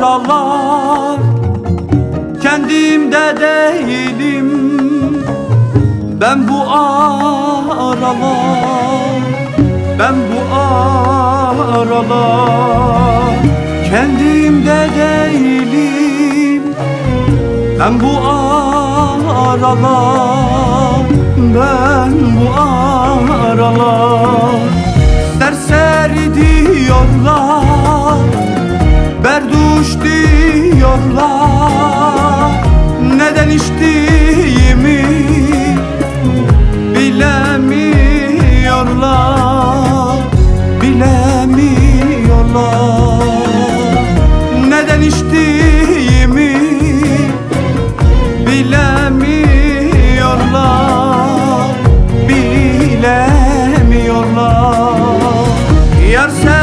yaralar. Kendimde değilim Ben bu aralar. Ben bu aralar. Kendimde değilim Ben bu aralar varsa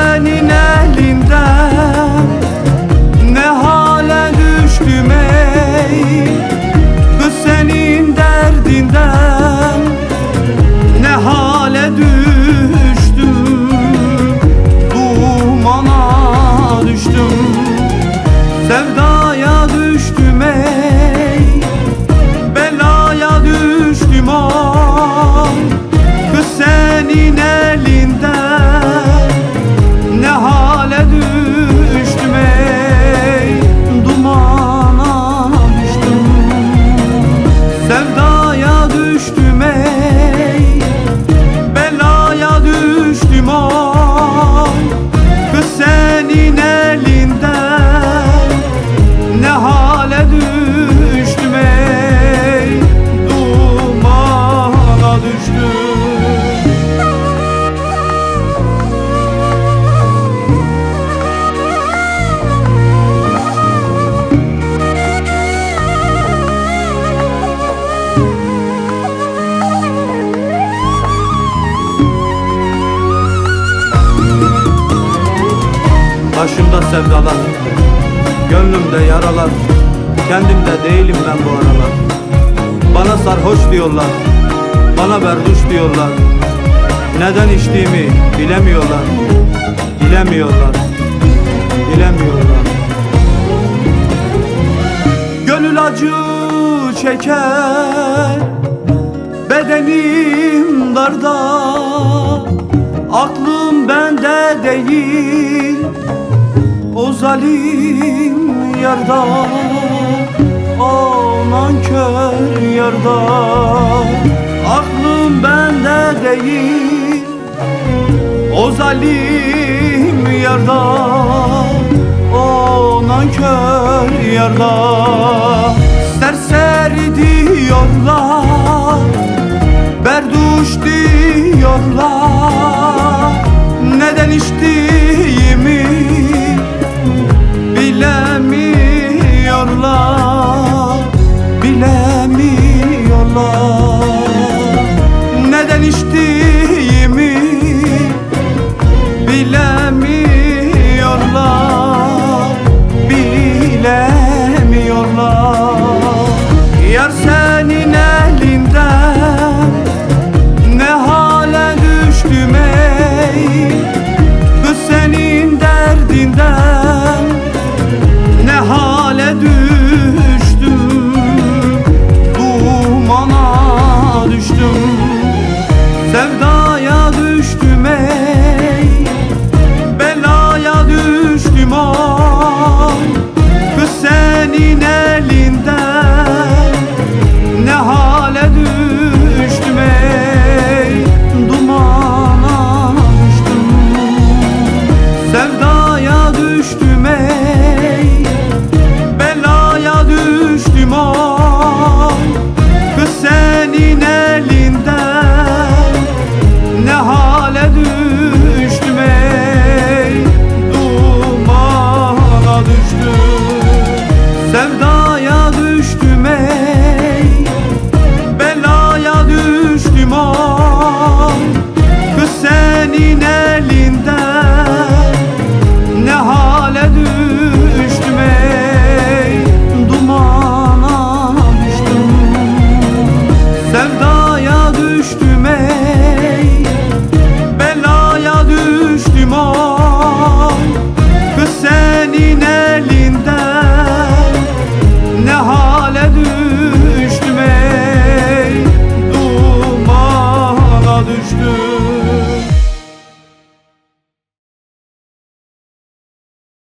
Başımda sevdalar. Gönlümde yaralar. Kendimde değilim ben bu aralar. Bana sarhoş diyorlar. Bana berduş diyorlar. Neden içtiğimi bilemiyorlar. Bilemiyorlar. Bilemiyorlar. Gönül acı çeker. Bedenim darda. Aklım bende değil O zalim yarda O nankör yarda. Aklım bende değil O zalim yarda O nankör yarda. Serseri diyorlar Berduş diyorlar. Neden içtiğimi sevda sevdaya düştüm ey